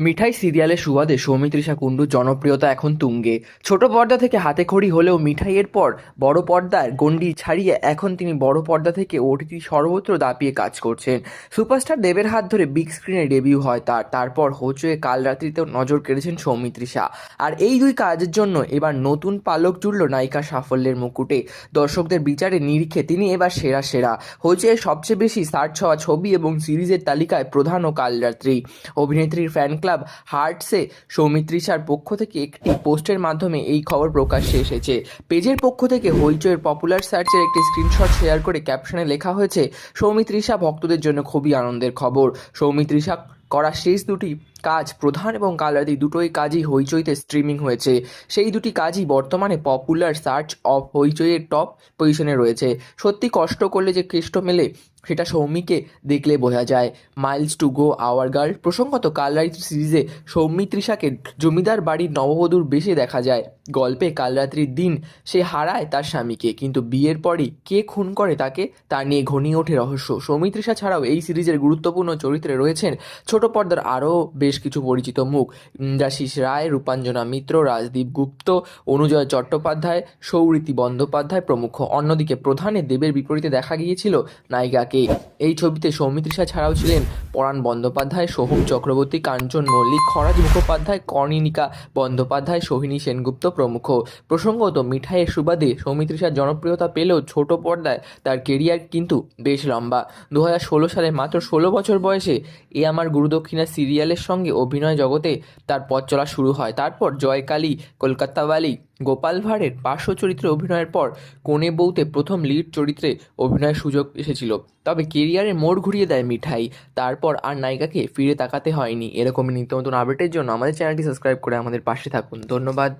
মিঠাই সিরিয়ালের সুবাদে সৌমিত্রিষা কুণ্ডুর জনপ্রিয়তা এখন তুঙ্গে। ছোট পর্দা থেকে হাতে খড়ি হলেও মিঠাইয়ের পর বড় পর্দার গণ্ডি ছাড়িয়ে এখন তিনি বড় পর্দা থেকে ওটিটি সর্বত্র দাপিয়ে কাজ করছেন। সুপারস্টার দেবের হাত ধরে বিগ স্ক্রিনে ডেবিউ হয় তার। তারপর হোচয়ে কাল রাত্রিতেও নজর কেড়েছেন সৌমিত্রিষা আর এই দুই কাজের জন্য এবার নতুন পালক জুড়ল নায়িকা সাফল্যের মুকুটে। দর্শকদের বিচারে নিরিখে তিনি এবার সেরা সেরা। হয়েছে সবচেয়ে বেশি সার্চ হওয়া ছবি এবং সিরিজের তালিকায় প্রধান ও কালরাত্রি অভিনেত্রীর ফ্যান ক্লাব হার্টসে সৌমিত্রিষার পক্ষ থেকে একটি পোস্টের মাধ্যমে এই খবর প্রকাশ্যে এসেছে। পেজের পক্ষ থেকে হইচইয়ের পপুলার সার্চের একটি স্ক্রিনশট শেয়ার করে ক্যাপশনে লেখা হয়েছে সৌমিত্রিষা ভক্তদের জন্য খুবই আনন্দের খবর। সৌমিত্রিষা করা শেষ দুটি কাজ প্রধান এবং কালাদি দুটোই কাজই হইচইতে স্ট্রিমিং হয়েছে। সেই দুটি কাজই বর্তমানে পপুলার সার্চ অফ হইচইয়ের টপ পজিশনে রয়েছে। সত্যি কষ্ট করলে যে কেষ্ট মেলে, সেটা সৌমিকে দেখলে বোঝা যায়। Miles to go our girl প্রসঙ্গত কালরাত্রি সিরিজে সৌমি তৃষাকে জমিদার বাড়ির নববধূর বেশে দেখা যায়। গল্পে কালরাত্রির দিন সে হারায় তার স্বামীকে, কিন্তু বিয়ের পরই কে খুন করে তাকে, তা নিয়ে ঘনিয়ে ওঠে রহস্য। সৌমিত্রিষা ছাড়াও এই সিরিজের গুরুত্বপূর্ণ চরিত্রে রয়েছেন ছোট পর্দার আরও বেশ কিছু পরিচিত মুখ। ইন্দ্রাশিস রায়, রূপাঞ্জনা মিত্র, রাজদীপ গুপ্ত, অনুজয় চট্টোপাধ্যায়, সৌরীতি বন্দ্যোপাধ্যায় প্রমুখ। অন্যদিকে প্রধানে দেবের বিপরীতে দেখা গিয়েছিল নায়িকাকে। এই ছবিতে সৌমিত্রিষা ছাড়াও ছিলেন পরাণ বন্দ্যোপাধ্যায়, সোহম চক্রবর্তী, কাঞ্চন মল্লিক, খরাজ মুখোপাধ্যায়, কর্ণিকা বন্দ্যোপাধ্যায়, সোহিনী সেনগুপ্ত প্রমুখ। প্রসঙ্গত মিঠাইয়ের সুবাদে সৌমিত্রিষার জনপ্রিয়তা পেলেও ছোট পর্দায় তার কেরিয়ার কিন্তু বেশ লম্বা। দু হাজার ষোলো সালে মাত্র ষোলো বছর বয়সে এ আমার গুরুদক্ষিণা সিরিয়ালের সঙ্গে অভিনয় জগতে তার পথ চলা শুরু হয়। তারপর জয়কালী কলকাতাওয়ালি গোপাল ভাঁড়ের পার্শ্ব চরিত্রে অভিনয়ের পর কোনে বউতে প্রথম লিড চরিত্রে অভিনয়ের সুযোগ এসেছিল। তবে কেরিয়ারে মোড় ঘুরিয়ে দেয় মিঠাই। তারপর আর নায়িকাকে ফিরে তাকাতে হয়নি। এরকমই নিত্য নতুন আপডেটের জন্য আমাদের চ্যানেলটি সাবস্ক্রাইব করে আমাদের পাশে থাকুন। ধন্যবাদ।